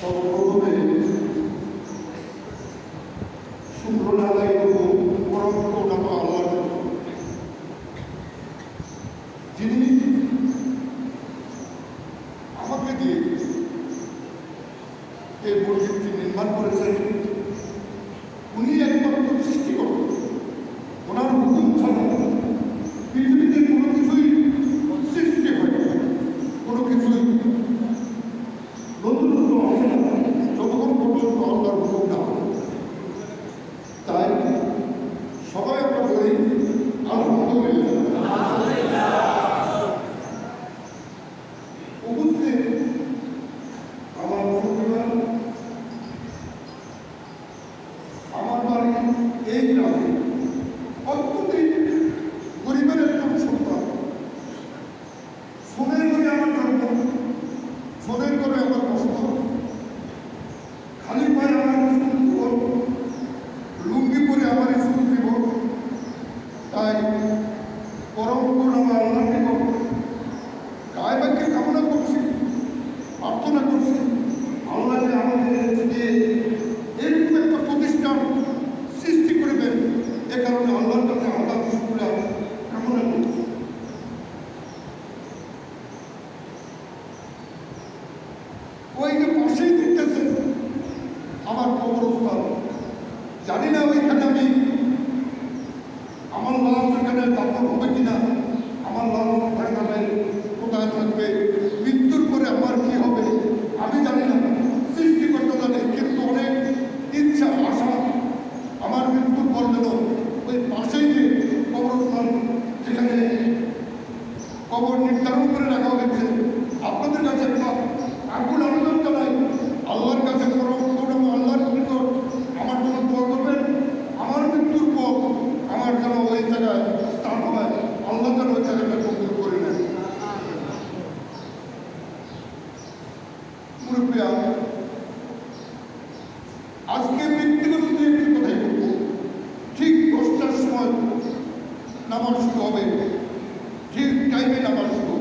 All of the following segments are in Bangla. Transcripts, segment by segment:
সর্বপ্রথমে শুক্র আদায় করব পরম করুণা যিনি আমাকে দিয়ে এই মসজিদটি নির্মাণ করেছেন। উনি একমাত্র সোনের করে আমার জন্ম। সোনের করে আমার কষ্ট পরম আল্লাহকে গায়ে বাক্যে কামনা করছি, প্রার্থনা করছি আমাদের দিয়ে এরকম একটা প্রতিষ্ঠান সৃষ্টি করে দেন। এ কারণে আল্লাহর কাছে আল্লাহ শুক্রিয়া কামনা করছি ওই যে পাশেই আমার কবরস্থান। জানি না ওইখানে আমি সেখানে হবে কিনা? আমার লাশ কোথায় যাবে কোথায় থাকবে? মৃত্যুর পরে আমার কি হবে? আমি জানি না। জানে কিন্তু অনেক ইচ্ছা, আশা। আমার মৃত্যুর পর যেন ওই পাশেই যে কবরস্থান, সেখানে কবর নির্ধারণ করে রাখা হয়েছে। আপনাদের কাছে একটা আকুল আবেদন জানাই, আল্লাহর কাছে পরম করুন আল্লাহর নিকট আমার জন্য দোয়া করবেন আমার মৃত্যুর পর আমার যেন ওই জায়গায় স্থান হয় আল্লাহ যেন ওই জায়গাটা কবুল করে নেন আজকে ব্যক্তিগত দু একটি কথাই বলব। ঠিক দশটার সময় নামাজ শুরু হবে। ঠিক টাইমে নামাজ শুরু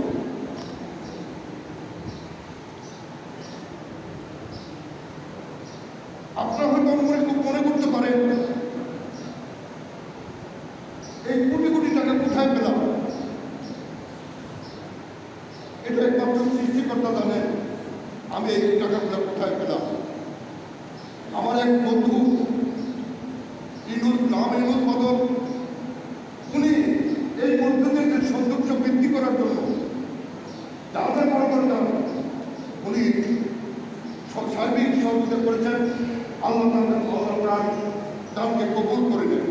আপনারা হয়তো মনে মনে করতে পারেন, এই কোটি কোটি টাকা কোথায় পেলাম? এটা একমাত্র সৃষ্টিকর্তা জানেন। আমি এই টাকাগুলো কোথায় পেলাম? আমার এক বন্ধু নাম ইনুস বদল উনি এই যে সৌন্দর্য বৃদ্ধি করার জন্য যা যা করা উনি সার্বিক সহযোগিতা করেছেন। আল্লাহ আল্লাহ তার কবুল করে নেন।